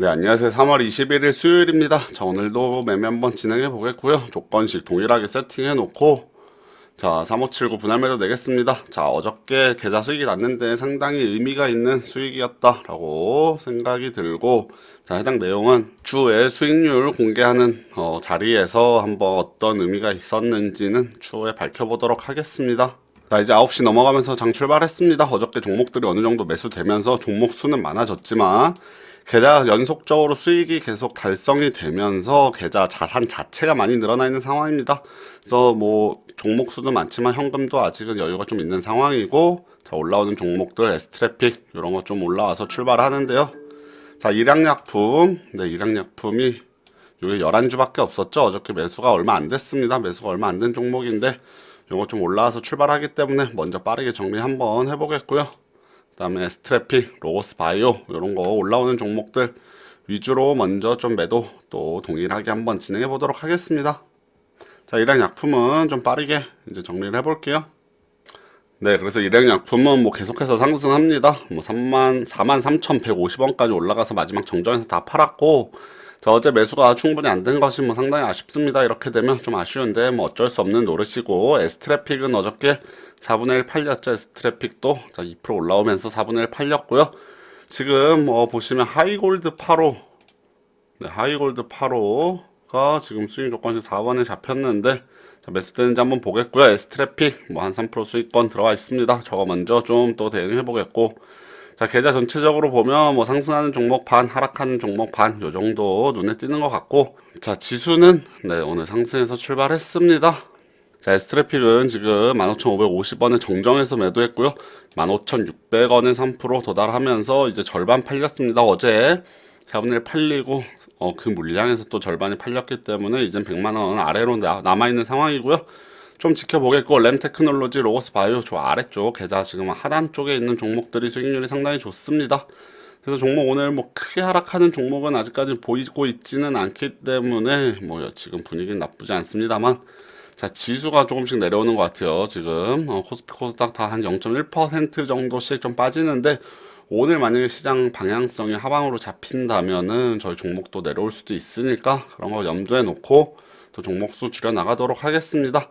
네, 안녕하세요. 3월 21일 수요일입니다. 자, 오늘도 매매 한번 진행해 보겠고요. 조건식 동일하게 세팅해 놓고 자, 3579 분할 매도 내겠습니다. 자, 어저께 계좌 수익이 났는데 상당히 의미가 있는 수익이었다라고 생각이 들고 자, 해당 내용은 추후에 수익률 공개하는 어, 자리에서 한번 어떤 의미가 있었는지는 추후에 밝혀보도록 하겠습니다. 자, 이제 9시 넘어가면서 장 출발했습니다. 어저께 종목들이 어느 정도 매수되면서 종목 수는 많아졌지만 계좌 연속적으로 수익이 계속 달성이 되면서 계좌 자산 자체가 많이 늘어나 있는 상황입니다. 그래서 뭐 종목 수도 많지만 현금도 아직은 여유가 좀 있는 상황이고 자 올라오는 종목들 에스트래픽 이런 거 좀 올라와서 출발하는데요. 자 일양약품 네 일양약품이 요게 11주밖에 없었죠. 어저께 매수가 얼마 안 됐습니다. 매수가 얼마 안 된 종목인데 요거 좀 올라와서 출발하기 때문에 먼저 빠르게 정리 한번 해보겠고요. 그 다음에 스트래픽, 로고스 바이오 이런 거 올라오는 종목들 위주로 먼저 좀 매도 또 동일하게 한번 진행해 보도록 하겠습니다. 자, 일행 약품은 좀 빠르게 이제 정리를 해볼게요. 네, 그래서 일행 약품은 뭐 계속해서 상승합니다. 뭐 3만 4만 3,150원까지 올라가서 마지막 정정에서 다 팔았고 자, 어제 매수가 충분히 안 된 것이 뭐 상당히 아쉽습니다. 이렇게 되면 좀 아쉬운데 뭐 어쩔 수 없는 노릇이고 에스트래픽은 어저께 4분의 1 팔렸죠. 에스트래픽도 자, 2% 올라오면서 4분의 1 팔렸고요. 지금 뭐 보시면 하이골드 8호 네, 하이골드 8호가 지금 수익 조건식 4번에 잡혔는데 자, 매수되는지 한번 보겠고요. 에스트래픽 뭐 한 3% 수익권 들어와 있습니다. 저거 먼저 좀 또 대응해 보겠고 자, 계좌 전체적으로 보면 뭐 상승하는 종목 반, 하락하는 종목 반, 요 정도 눈에 띄는 것 같고, 자, 지수는 네, 오늘 상승해서 출발했습니다. 자, 에스트래픽은 지금 15,550원에 정정해서 매도했고요. 15,600원에 3% 도달하면서 이제 절반 팔렸습니다. 어제 4분의 1 팔리고 어, 그 물량에서 또 절반이 팔렸기 때문에 이젠 100만 원 아래로 나, 남아있는 상황이고요. 좀 지켜보겠고 램테크놀로지, 로고스 바이오 저 아래쪽 계좌 지금 하단 쪽에 있는 종목들이 수익률이 상당히 좋습니다. 그래서 종목 오늘 뭐 크게 하락하는 종목은 아직까지 보이고 있지는 않기 때문에 뭐 지금 분위기는 나쁘지 않습니다만 자 지수가 조금씩 내려오는 것 같아요. 지금 어, 코스피 코스닥 다 한 0.1% 정도씩 좀 빠지는데 오늘 만약에 시장 방향성이 하방으로 잡힌다면은 저희 종목도 내려올 수도 있으니까 그런 거 염두에 놓고 또 종목수 줄여 나가도록 하겠습니다.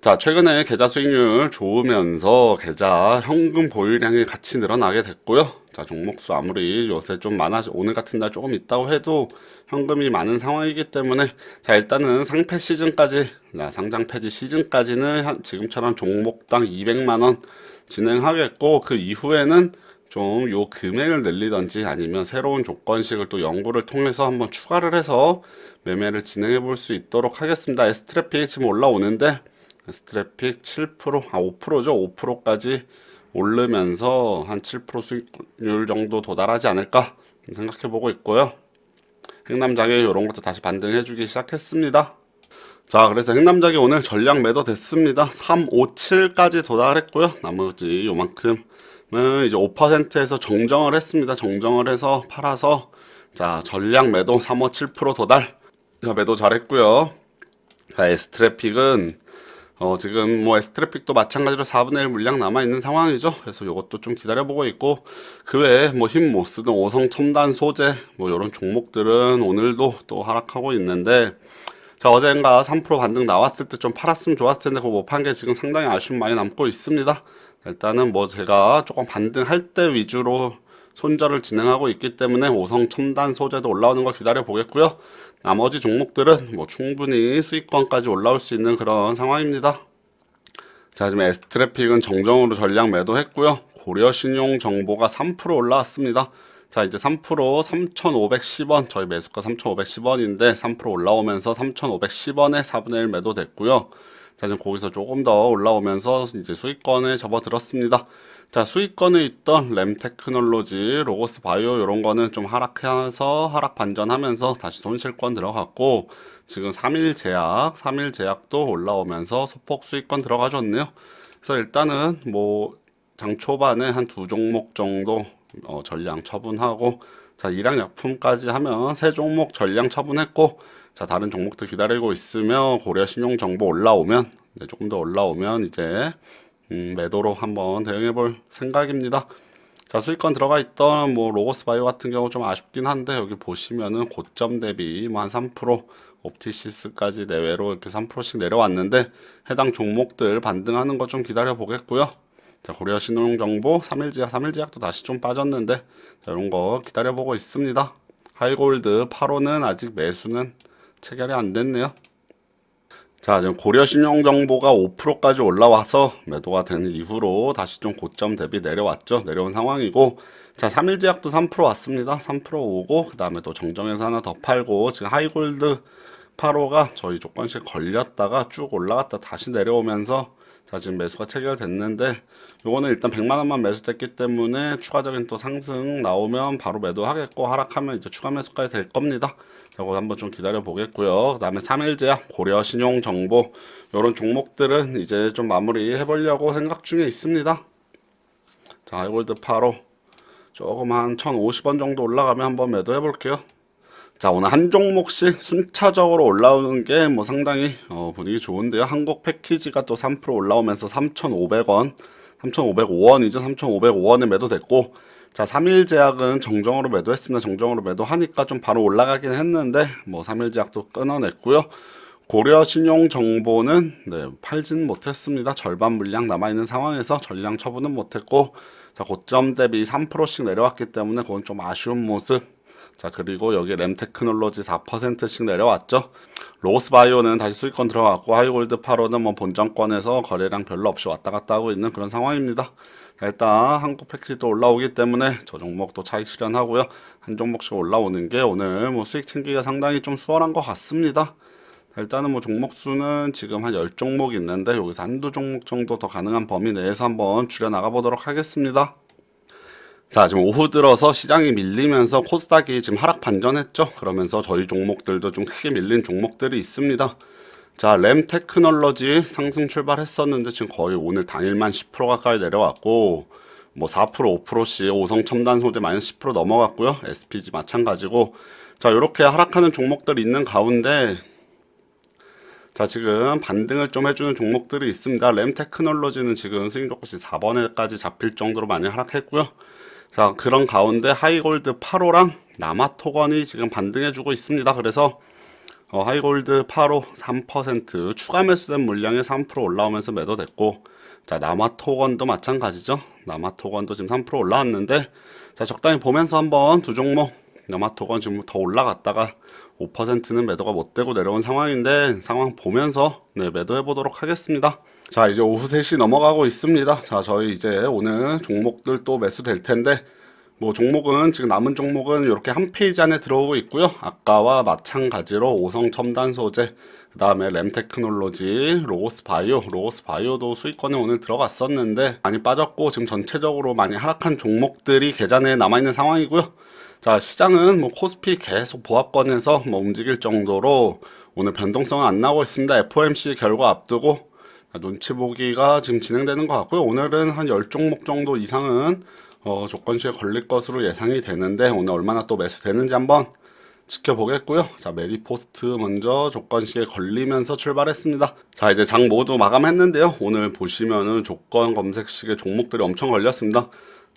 자, 최근에 계좌 수익률 좋으면서 계좌 현금 보유량이 같이 늘어나게 됐고요. 자, 종목수 아무리 요새 좀 많아, 오늘 같은 날 조금 있다고 해도 현금이 많은 상황이기 때문에 자, 일단은 상패 시즌까지, 자, 상장 폐지 시즌까지는 한- 지금처럼 종목당 200만원 진행하겠고, 그 이후에는 좀 요 금액을 늘리던지 아니면 새로운 조건식을 또 연구를 통해서 한번 추가를 해서 매매를 진행해 볼 수 있도록 하겠습니다. 에스트래픽 지금 올라오는데 에스트래픽 7%, 아 5%죠. 5%까지 오르면서 한 7% 수익률 정도 도달하지 않을까 생각해 보고 있고요. 행남장에 이런 것도 다시 반등해 주기 시작했습니다. 자, 그래서 행남작이 오늘 전량 매도 됐습니다. 357까지 도달했고요. 나머지 요만큼은 이제 5%에서 정정을 했습니다. 정정을 해서 팔아서 자, 전량 매도 357% 도달. 자, 매도 잘했고요. 자, 에스트래픽은 어, 지금 뭐 에스트래픽도 마찬가지로 4분의 1 물량 남아 있는 상황이죠. 그래서 이것도 좀 기다려 보고 있고 그 외에 뭐 힘 못 쓰던 오성 첨단 소재 뭐 이런 종목들은 오늘도 또 하락하고 있는데 자 어젠가 3% 반등 나왔을 때 좀 팔았으면 좋았을 텐데 그거 못 판 게 지금 상당히 아쉬움 많이 남고 있습니다. 일단은 뭐 제가 조금 반등할 때 위주로 손절을 진행하고 있기 때문에 오성 첨단 소재도 올라오는 거 기다려 보겠고요. 나머지 종목들은 뭐 충분히 수익권까지 올라올 수 있는 그런 상황입니다. 자, 지금 에스트래픽은 정정으로 전량 매도했고요. 고려 신용 정보가 3% 올라왔습니다. 자, 이제 3% 3,510원, 저희 매수가 3,510원인데 3% 올라오면서 3,510원에 4분의 1 매도됐고요. 자, 지금 거기서 조금 더 올라오면서 이제 수익권에 접어들었습니다. 자, 수익권에 있던 램 테크놀로지, 로고스 바이오 이런 거는 좀 하락해서 하락 반전하면서 다시 손실권 들어갔고 지금 3일 제약, 3일 제약도 올라오면서 소폭 수익권 들어가줬네요. 그래서 일단은 뭐 장 초반에 한 두 종목 정도 어, 전량 처분하고 자 일양 약품까지 하면 세 종목 전량 처분했고 자 다른 종목도 기다리고 있으며 고려 신용 정보 올라오면 네, 조금 더 올라오면 이제 음, 매도로 한번 대응해 볼 생각입니다. 자, 수익권 들어가 있던 뭐 로고스 바이오 같은 경우 좀 아쉽긴 한데 여기 보시면은 고점 대비 뭐 한 3% 옵티시스까지 내외로 이렇게 3%씩 내려왔는데 해당 종목들 반등하는 거 좀 기다려 보겠고요. 자, 고려 신용정보 3일지약 3일지약도 다시 좀 빠졌는데 자, 이런 거 기다려 보고 있습니다. 하이골드 8호는 아직 매수는 체결이 안 됐네요. 자, 지금 고려 신용 정보가 5%까지 올라와서 매도가 된 이후로 다시 좀 고점 대비 내려왔죠. 내려온 상황이고, 자, 3일 제약도 3% 왔습니다. 3% 오고, 그 다음에 또 정정에서 하나 더 팔고, 지금 하이골드 8호가 저희 조건씩 걸렸다가 쭉 올라갔다 다시 내려오면서 자, 지금 매수가 체결됐는데, 요거는 일단 100만 원만 매수됐기 때문에 추가적인 또 상승 나오면 바로 매도하겠고, 하락하면 이제 추가 매수까지 될 겁니다. 저거 한번 좀 기다려 보겠고요. 그 다음에 3일제약, 고려 신용정보, 요런 종목들은 이제 좀 마무리 해보려고 생각 중에 있습니다. 자, 하이골드 8호. 조금 한 1,050원 정도 올라가면 한번 매도해 볼게요. 자, 오늘 한 종목씩 순차적으로 올라오는 게 뭐 상당히 어, 분위기 좋은데요. 한국 패키지가 또 3% 올라오면서 3,500원, 3,505원이죠. 3,505원에 매도됐고, 자, 3일 제약은 정정으로 매도했습니다. 정정으로 매도하니까 좀 바로 올라가긴 했는데, 뭐 3일 제약도 끊어냈고요. 고려 신용 정보는 네, 팔진 못했습니다. 절반 물량 남아있는 상황에서 전량 처분은 못했고, 자, 고점 대비 3%씩 내려왔기 때문에 그건 좀 아쉬운 모습. 자, 그리고 여기 램 테크놀로지 4%씩 내려왔죠. 로스 바이오는 다시 수익권 들어갔고, 하이골드 8호는 뭐 본정권에서 거래량 별로 없이 왔다 갔다 하고 있는 그런 상황입니다. 자, 일단 한국 패키지도 올라오기 때문에 저 종목도 차익 실현하고요. 한 종목씩 올라오는 게 오늘 뭐 수익 챙기기가 상당히 좀 수월한 것 같습니다. 자, 일단은 뭐 종목 수는 지금 한 10종목 있는데 여기서 한두 종목 정도 더 가능한 범위 내에서 한번 줄여 나가 보도록 하겠습니다. 자, 지금 오후 들어서 시장이 밀리면서 코스닥이 지금 하락 반전했죠. 그러면서 저희 종목들도 좀 크게 밀린 종목들이 있습니다. 자, 램 테크놀로지 상승 출발했었는데 지금 거의 오늘 당일만 10% 가까이 내려왔고 뭐 4% 5%씩 오성 첨단 소재 마이너스 10% 넘어갔고요. SPG 마찬가지고 자, 이렇게 하락하는 종목들 있는 가운데 자, 지금 반등을 좀 해주는 종목들이 있습니다. 램 테크놀로지는 지금 스윙 조건시 4번에까지 잡힐 정도로 많이 하락했고요. 자, 그런 가운데 하이골드 8호랑 나마토건이 지금 반등해주고 있습니다. 그래서 어, 하이골드 8호 3% 추가 매수된 물량이 3% 올라오면서 매도됐고, 자, 나마토건도 마찬가지죠. 나마토건도 지금 3% 올라왔는데, 자, 적당히 보면서 한번 두 종목, 나마토건 지금 더 올라갔다가 5%는 매도가 못 되고 내려온 상황인데, 상황 보면서 네, 매도해 보도록 하겠습니다. 자, 이제 오후 3시 넘어가고 있습니다. 자, 저희 이제 오늘 종목들 또 매수될 텐데, 뭐 종목은 지금 남은 종목은 이렇게 한 페이지 안에 들어오고 있고요. 아까와 마찬가지로 오성 첨단 소재, 그다음에 램 테크놀로지, 로고스 바이오, 로고스 바이오도 수익권에 오늘 들어갔었는데 많이 빠졌고 지금 전체적으로 많이 하락한 종목들이 계좌 내에 남아 있는 상황이고요. 자, 시장은 뭐 코스피 계속 보합권에서 뭐 움직일 정도로 오늘 변동성은 안 나오고 있습니다. FOMC 결과 앞두고 눈치 보기가 지금 진행되는 것 같고요. 오늘은 한 10종목 정도 이상은 어, 조건시에 걸릴 것으로 예상이 되는데 오늘 얼마나 또 매수되는지 한번 지켜보겠고요. 자, 메리포스트 먼저 조건시에 걸리면서 출발했습니다. 자, 이제 장 모두 마감했는데요. 오늘 보시면은 조건 검색식에 종목들이 엄청 걸렸습니다.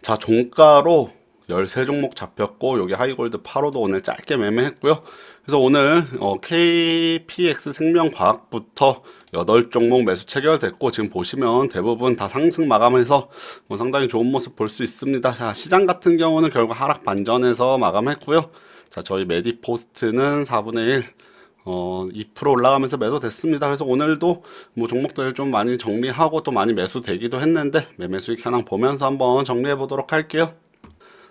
자, 종가로 13종목 잡혔고 여기 하이골드 8호도 오늘 짧게 매매했고요. 그래서 오늘 어, KPX 생명과학부터 8종목 매수 체결됐고 지금 보시면 대부분 다 상승 마감해서 뭐 상당히 좋은 모습 볼 수 있습니다. 자, 시장 같은 경우는 결국 하락 반전에서 마감했고요. 자, 저희 메디포스트는 4분의 1 어, 2% 올라가면서 매도됐습니다. 그래서 오늘도 뭐 종목들 좀 많이 정리하고 또 많이 매수되기도 했는데 매매 수익 현황 보면서 한번 정리해 보도록 할게요.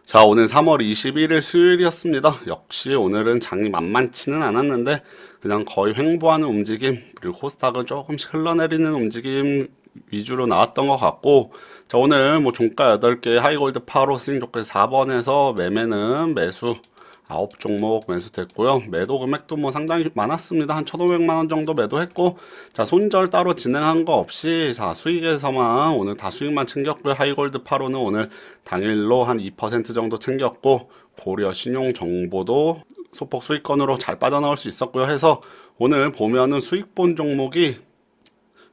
자, 오늘 3월 21일 수요일이었습니다. 역시 오늘은 장이 만만치는 않았는데 그냥 거의 횡보하는 움직임 그리고 코스닥은 조금씩 흘러내리는 움직임 위주로 나왔던 것 같고 자, 오늘 뭐 종가 8개 하이골드 8호 스윙 조건 4번에서 매매는 매수 9종목 매수됐고요. 매도 금액도 뭐 상당히 많았습니다. 한 1,500만 원 정도 매도했고 자, 손절 따로 진행한 거 없이 자, 수익에서만 오늘 다 수익만 챙겼고요. 하이골드 8호는 오늘 당일로 한 2% 정도 챙겼고 고려 신용 정보도 소폭 수익권으로 잘 빠져나올 수 있었고요. 해서 오늘 보면은 수익 본 종목이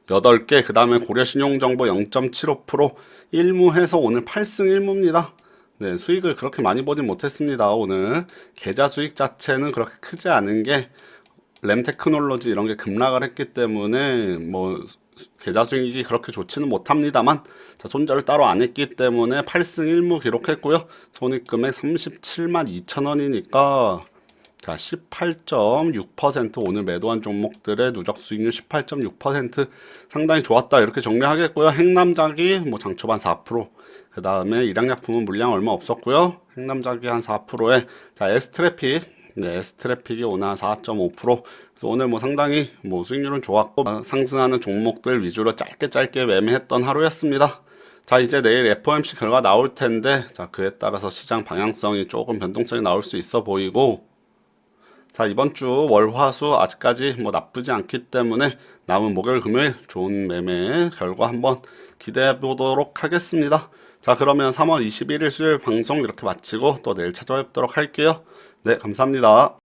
8개, 그 다음에 고려신용정보 0.75%, 1무해서 오늘 8승 1무입니다. 네, 수익을 그렇게 많이 보진 못했습니다. 오늘 계좌 수익 자체는 그렇게 크지 않은 게 램 테크놀로지 이런 게 급락을 했기 때문에 뭐 수- 계좌 수익이 그렇게 좋지는 못합니다만 자, 손절을 따로 안 했기 때문에 8승 1무 기록했고요. 손익 금액 37만 2천 원이니까 자, 18.6% 오늘 매도한 종목들의 누적 수익률 18.6% 상당히 좋았다 이렇게 정리하겠고요. 행남작이 뭐 장초반 4%, 그 다음에 일양약품은 물량 얼마 없었고요. 행남작이 한 4%에 자 에스트래픽, 네 에스트래픽이 오늘 한 4.5%. 그래서 오늘 뭐 상당히 뭐 수익률은 좋았고 어, 상승하는 종목들 위주로 짧게 짧게 매매했던 하루였습니다. 자 이제 내일 FOMC 결과 나올 텐데 자 그에 따라서 시장 방향성이 조금 변동성이 나올 수 있어 보이고 자, 이번 주 월화수 아직까지 뭐 나쁘지 않기 때문에 남은 목요일 금요일 좋은 매매 결과 한번 기대해 보도록 하겠습니다. 자, 그러면 3월 21일 수요일 방송 이렇게 마치고 또 내일 찾아뵙도록 할게요. 네, 감사합니다.